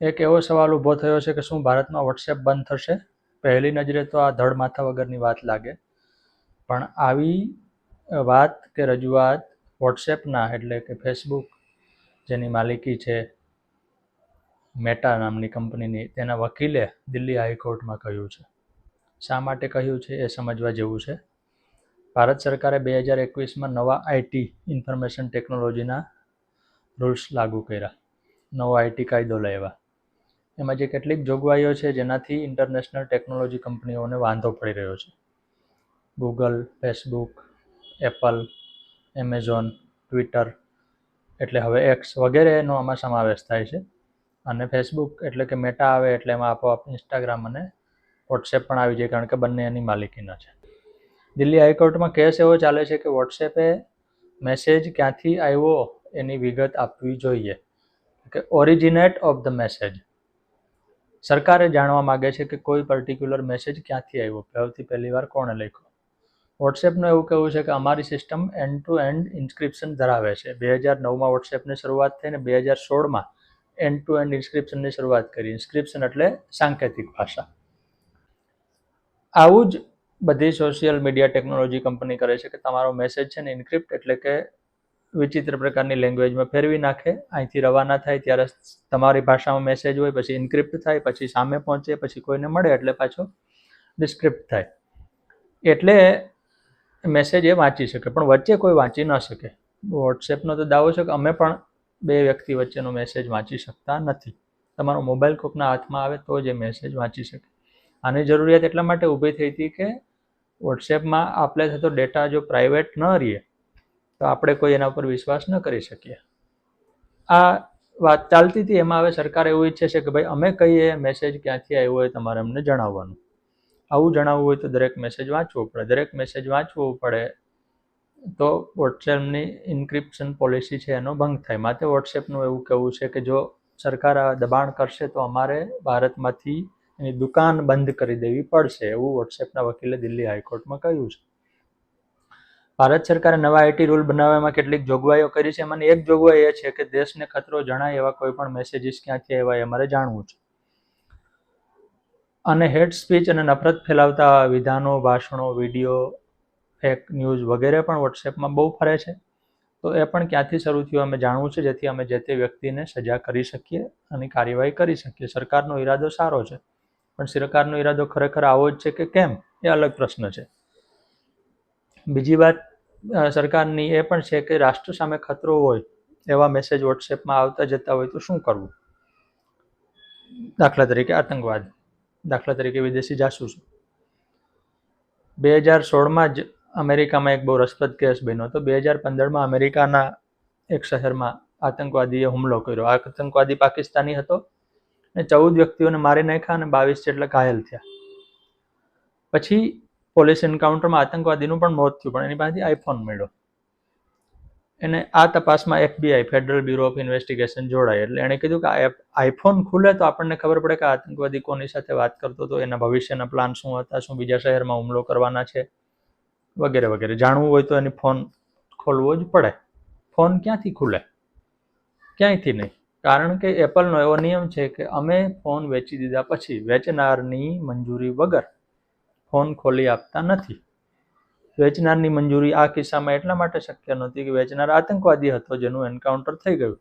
એક એવો સવાલ ઊભો થયો છે કે શું ભારતમાં વોટ્સએપ બંધ થશે? પહેલી નજરે તો આ ધડ માથા વગરની વાત લાગે. પણ આવી વાત કે રજૂઆત વોટ્સએપના એટલે કે ફેસબુક જેની માલિકી છે મેટા નામની કંપનીની, તેના વકીલે દિલ્હી હાઈકોર્ટમાં કહ્યું છે. શા માટે કહ્યું છે એ સમજવા જેવું છે? ભારત સરકારે બે હજાર એકવીસમાં નવા આઈટી ઇન્ફોર્મેશન ટેકનોલોજીના રૂલ્સ લાગુ કર્યા. નવો આઈટી કાયદો લાવ્યા. એમાં જે કેટલીક જોગવાઈઓ છે, જેનાથી ઇન્ટરનેશનલ ટેકનોલોજી કંપનીઓને વાંધો પડી રહ્યો છે. Google Facebook Apple Amazon Twitter એટલે હવે એક્સ વગેરેનો આમાં સમાવેશ થાય છે. અને ફેસબુક એટલે કે મેટા આવે એટલે એમાં આપોઆપ ઇન્સ્ટાગ્રામ અને વોટ્સએપ પણ આવી જાય, કારણ કે બંને એની માલિકીના છે. દિલ્હી હાઈકોર્ટમાં કેસ એવો ચાલે છે કે વોટ્સએપે મેસેજ ક્યાંથી આવ્યો એની વિગત આપવી જોઈએ. કે ઓરિજિનેટ ઓફ ધ મેસેજ સરકારે જાણવા માગે છે કે કોઈ પર્ટિક્યુલર મેસેજ ક્યાંથી આવ્યો? સૌથી પહેલી વાર કોણે લખ્યો? વોટ્સએપનું એવું કહેવું છે કે અમારી system end to end encryption ધરાવે છે. બે હજાર નવમાં વોટ્સએપની શરૂઆત થઈ ને બે હજાર સોળમાં એન્ડ ટુ એન્ડ ઇન્સ્ક્રિપ્શનની શરૂઆત કરી. ઇન્સ્ક્રિપ્શન એટલે સાંકેતિક ભાષા. આવું જ બધી સોશિયલ મીડિયા ટેકનોલોજી કંપની કરે છે કે તમારો મેસેજ છે ને ઇન્ક્રિપ્ટ એટલે કે વિચિત્ર પ્રકારની લેંગ્વેજમાં ફેરવી નાખે, અહીંથી રવાના થાય, ત્યારે તમારી ભાષામાં મેસેજ હોય, પછી ઇન્ક્રિપ્ટ થાય, પછી સામે પહોંચે, પછી કોઈને મળે, એટલે પાછો ડિસ્ક્રિપ્ટ થાય. એટલે મેસેજ એ વાંચી શકે, પણ વચ્ચે કોઈ વાંચી ન શકે. વોટ્સએપનો તો દાવો છે કે અમે પણ બે વ્યક્તિ વચ્ચેનો મેસેજ વાંચી શકતા નથી. તમારો મોબાઈલ કોકના હાથમાં આવે તો જ એ મેસેજ વાંચી શકે. આની જરૂરિયાત એટલા માટે ઊભી થઈ હતી કે વોટ્સએપમાં આપણે થતો ડેટા જો પ્રાઇવેટ ન રહીએ તો આપણે કોઈ એના પર વિશ્વાસ ન કરી શકીએ. આ વાત ચાલતી હતી, એમાં હવે સરકાર એવું ઈચ્છે છે કે ભાઈ અમે કહીએ મેસેજ ક્યાંથી આવ્યો હોય તમારે અમને જણાવવાનું. આવું જણાવવું હોય તો દરેક મેસેજ વાંચવો પડે. દરેક મેસેજ વાંચવું પડે તો વોટ્સએપની ઇન્ક્રિપ્શન પોલિસી છે એનો ભંગ થાય. માટે વોટ્સએપનું એવું કહેવું છે કે જો સરકાર આ દબાણ કરશે તો અમારે ભારતમાંથી એની દુકાન બંધ કરી દેવી પડશે. એવું વોટ્સએપના વકીલે દિલ્હી હાઈકોર્ટમાં કહ્યું છે. ભારત સરકારે નવા આઈટી રૂલ બનાવવામાં કેટલીક જોગવાઈઓ કરી છે. એમાંની એક જોગવાઈ એ છે કે દેશને ખતરો જણાય એવા કોઈ પણ મેસેજીસ ક્યાંથી આવ્યા એ અમારે જાણવું છે. અને હેડ સ્પીચ અને નફરત ફેલાવતા વિધાનો, ભાષણો, વીડિયો ફેક ન્યૂઝ વગેરે પણ વોટ્સએપમાં બહુ ફરે છે. તો એ પણ ક્યાંથી શરૂ થયું અમે જાણવું છે. જેથી અમે જે તે વ્યક્તિને સજા કરી શકીએ અને કાર્યવાહી કરી શકીએ. સરકારનો ઈરાદો સારો છે. પણ સરકારનો ઈરાદો ખરેખર આવો જ છે કે કેમ? એ અલગ પ્રશ્ન છે. બીજી વાત સરકારની એ પણ છે કે રાષ્ટ્ર સામે ખતરો હોય એવા મેસેજ વોટ્સએપમાં આવતા જતા હોય તો શું કરવું? દાખલા તરીકે આતંકવાદ, દાખલા તરીકે વિદેશી જાસૂસ. બે હજાર સોળમાં જ અમેરિકામાં એક બહુ રસપ્રદ કેસ બન્યો હતો. બે હજાર પંદરમાં અમેરિકાના એક શહેરમાં આતંકવાદીએ હુમલો કર્યો. આ આતંકવાદી પાકિસ્તાની હતો અને ચૌદ વ્યક્તિઓને મારી નાખ્યા અને બાવીસ જેટલા ઘાયલ થયા. પછી પોલીસ એન્કાઉન્ટરમાં આતંકવાદીનું પણ મોત થયું, પણ એની પાસેથી આઈફોન મળ્યો. એને આ તપાસમાં FBI, Federal Bureau of Investigation જોડાય એટલે એણે કીધું કે આઈફોન ખુલે તો આપણને ખબર પડે કે આતંકવાદી કોની સાથે વાત કરતો હતો, એના ભવિષ્યના પ્લાન શું હતા, શું બીજા શહેરમાં હુમલો કરવાના છે, વગેરે વગેરે. જાણવું હોય તો એની ફોન ખોલવો જ પડે. ફોન ક્યાંથી ખુલે? ક્યાંયથી નહીં. કારણ કે એપલનો એવો નિયમ છે કે અમે ફોન વેચી દીધા પછી વેચનારની મંજૂરી વગર ફોન ખોલી આપતા નથી. વેચનારની મંજૂરી આ કિસ્સામાં એટલા માટે શક્ય નહોતી કે વેચનાર આતંકવાદી હતો જેનું એન્કાઉન્ટર થઈ ગયું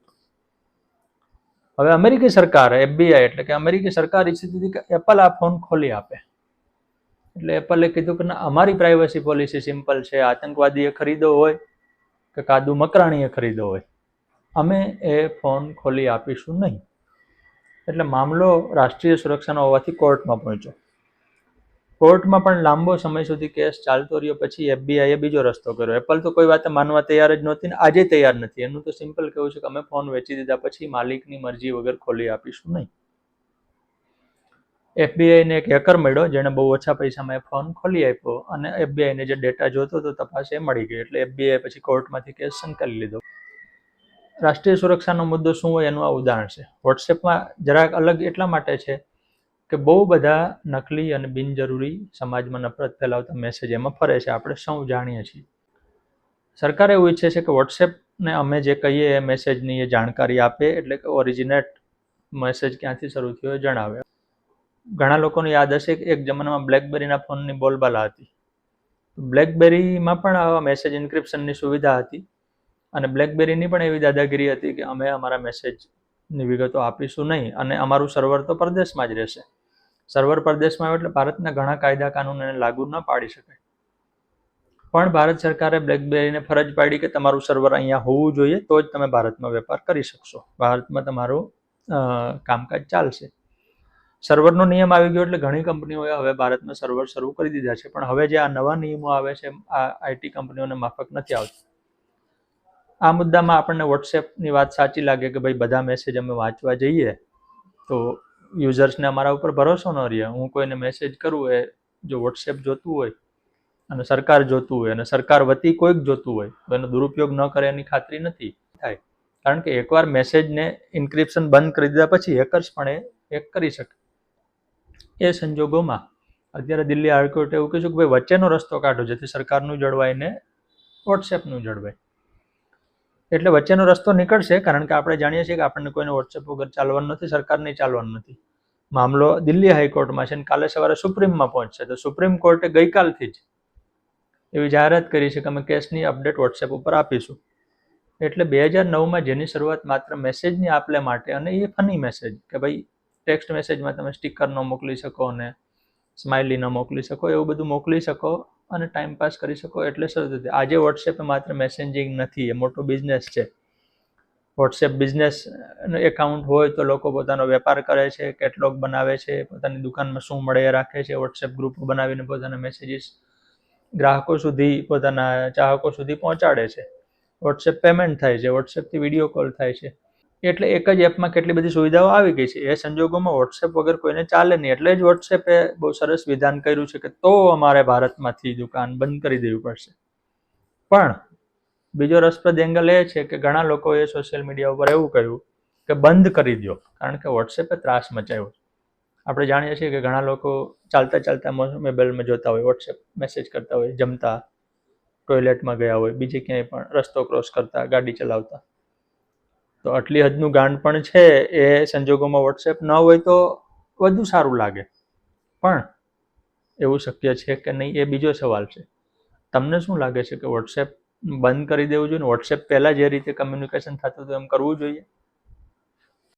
હવે અમેરિકી સરકાર, એફબીઆઈ એટલે કે અમેરિકી સરકાર ઈચ્છતી હતી કે એપલ આ ફોન ખોલી આપે. એટલે એપલે કીધું કે ના, અમારી પ્રાઇવસી પોલિસી સિમ્પલ છે, આતંકવાદીએ ખરીદો હોય કે કાદુ મકરાણીએ ખરીદો હોય. અમે એ ફોન ખોલી આપીશું નહીં. એટલે મામલો રાષ્ટ્રીય સુરક્ષાનો હોવાથી કોર્ટમાં પહોંચ્યો. કોર્ટમાં પણ લાંબો સમય સુધી કેસ ચાલતો રહ્યો, પછી એફબીઆઈએ બીજો રસ્તો કર્યો. એપલ તો કોઈ વાત માનવા તૈયાર જ નહોતી ને આજે તૈયાર નથી. એનું તો સિમ્પલ કેવું છે કે અમે ફોન વેચી દીધા, પછી માલિકની મરજી વગર ખોલી આપીશું નહીં. એફબીઆઈને એક હેકર મળ્યો, જેણે બહુ ઓછા પૈસામાં એ ફોન ખોલી આપ્યો અને એફબીઆઈને જે ડેટા જોતો હતો તપાસ એ મળી ગઈ. એટલે એફબીઆઈ પછી કોર્ટમાંથી કેસ સંકલી લીધો. રાષ્ટ્રીય સુરક્ષાનો મુદ્દો શું હોય એનું આ ઉદાહરણ છે. વોટ્સએપમાં જરાક અલગ એટલા માટે છે કે બહુ બધા નકલી અને બિનજરૂરી સમાજમાં નફરત ફેલાવતા મેસેજ એમાં ફરે છે. આપણે સૌ જાણીએ છીએ. સરકાર એવું ઈચ્છે છે કે વોટ્સએપને અમે જે કહીએ એ મેસેજની એ જાણકારી આપે, એટલે કે ઓરિજિનેટ મેસેજ ક્યાંથી શરૂ થયો એ જણાવે. ઘણા લોકોને યાદ હશે કે એક જમાનામાં બ્લેકબેરીના ફોનની બોલબાલા હતી. બ્લેકબેરીમાં પણ આવા મેસેજ ઇન્ક્રિપ્શનની સુવિધા હતી અને બ્લેકબેરીની પણ એવી દાદાગીરી હતી કે અમે અમારા મેસેજની વિગતો આપીશું નહીં અને અમારું સર્વર તો પરદેશમાં જ રહેશે. સર્વર પરદેશમાં આવે એટલે ભારતના ઘણા કાયદા કાનૂન એને લાગુ ન પાડી શકાય. પણ ભારત સરકારે બ્લેકબેરીને ફરજ પાડી કે તમારું સર્વર અહીંયા હોવું જોઈએ, તો જ તમે ભારતમાં વેપાર કરી શકશો. ભારતમાં તમારું કામકાજ ચાલશે. સર્વરનો નિયમ આવી ગયો એટલે ઘણી કંપનીઓએ હવે ભારતમાં સર્વર શરૂ કરી દીધા છે, પણ હવે જે આ નવા નિયમો આવે છે આ આઈટી કંપનીઓને માફક નથી આવતી. આ મુદ્દામાં આપણને વોટ્સએપની વાત સાચી લાગે કે ભાઈ બધા મેસેજ અમે વાંચવા જઈએ, તો યુઝર્સને અમારા ઉપર ભરોસો ન રહે. હું કોઈને મેસેજ કરું એ જો વોટ્સએપ જોતું હોય અને સરકાર જોતું હોય અને સરકાર વતી કોઈક જોતું હોય, તો એનો દુરુપયોગ ન કરે એની ખાતરી નથી થાય. કારણ કે એકવાર મેસેજને ઇન્ક્રિપ્શન બંધ કરી દીધા પછી હેકર્સ પણ એ હેક કરી શકે. એ સંજોગોમાં અત્યારે દિલ્હી હાઈકોર્ટે એવું કીધું કે ભાઈ, વચ્ચેનો રસ્તો કાઢો, જેથી સરકારનું જળવાય ને વોટ્સએપનું જળવાય. એટલે વચ્ચેનો રસ્તો નીકળશે, કારણ કે આપણે જાણીએ છીએ કે આપણને કોઈને વોટ્સએપ વગર ચાલવાનું નથી સરકારને ચાલવાનું નથી. મામલો દિલ્હી હાઈકોર્ટમાં છે અને કાલે સવારે સુપ્રીમમાં પહોંચશે. તો સુપ્રીમ કોર્ટે ગઈકાલથી જ એવી જાહેરાત કરી છે કે અમે કેસની અપડેટ વોટ્સએપ ઉપર આપીશું. એટલે બે હજાર નવમાં જેની શરૂઆત માત્ર મેસેજની આપલે માટે અને એ ફની મેસેજ કે ભાઈ ટેક્સ્ટ મેસેજમાં તમે સ્ટીકર ન મોકલી શકો અને સ્માઇલી ન મોકલી શકો, એવું બધું મોકલી શકો. અને ટાઈમ પાસ કરી શકો એટલે શરૂ રીતે આજે વોટ્સએપ માત્ર મેસેજિંગ નથી, એ મોટો બિઝનેસ છે. વોટ્સએપ બિઝનેસ એકાઉન્ટ હોય તો લોકો પોતાનો વેપાર કરે છે કેટલોગ બનાવે છે, પોતાની દુકાનમાં શું મળે એ રાખે છે વોટ્સએપ ગ્રુપ બનાવીને પોતાના મેસેજીસ ગ્રાહકો સુધી, પોતાના ચાહકો સુધી પહોંચાડે છે. વોટ્સએપ પેમેન્ટ થાય છે વોટ્સએપથી વીડિયો કોલ થાય છે. એટલે એક જ એપમાં કેટલી બધી સુવિધાઓ આવી ગઈ છે. એ સંજોગોમાં વોટ્સએપ વગર કોઈને ચાલે નહીં. એટલે જ વોટ્સએપે બહુ સરસ વિધાન કર્યું છે કે તો અમારે ભારતમાંથી દુકાન બંધ કરી દેવી પડશે. પણ બીજો રસપ્રદ એંગલ એ છે કે ઘણા લોકોએ સોશિયલ મીડિયા ઉપર એવું કહ્યું કે બંધ કરી દો કારણ કે વોટ્સએપે ત્રાસ મચાવ્યો આપણે જાણીએ છીએ કે ઘણા લોકો ચાલતા ચાલતા મોબાઈલમાં જોતા હોય વોટ્સએપ મેસેજ કરતા હોય, જમતા ટોયલેટમાં ગયા હોય, બીજે ક્યાંય પણ રસ્તો ક્રોસ કરતા, ગાડી ચલાવતા. તો આટલી હદનું ગાંડ પણ છે, એ સંજોગોમાં વોટ્સએપ ન હોય તો વધુ સારું લાગે. પણ એવું શક્ય છે કે નહીં એ બીજો સવાલ છે. તમને શું લાગે છે કે વોટ્સએપ બંધ કરી દેવું જોઈએ વોટ્સએપ પહેલાં જે રીતે કમ્યુનિકેશન થતું હતું એમ કરવું જોઈએ?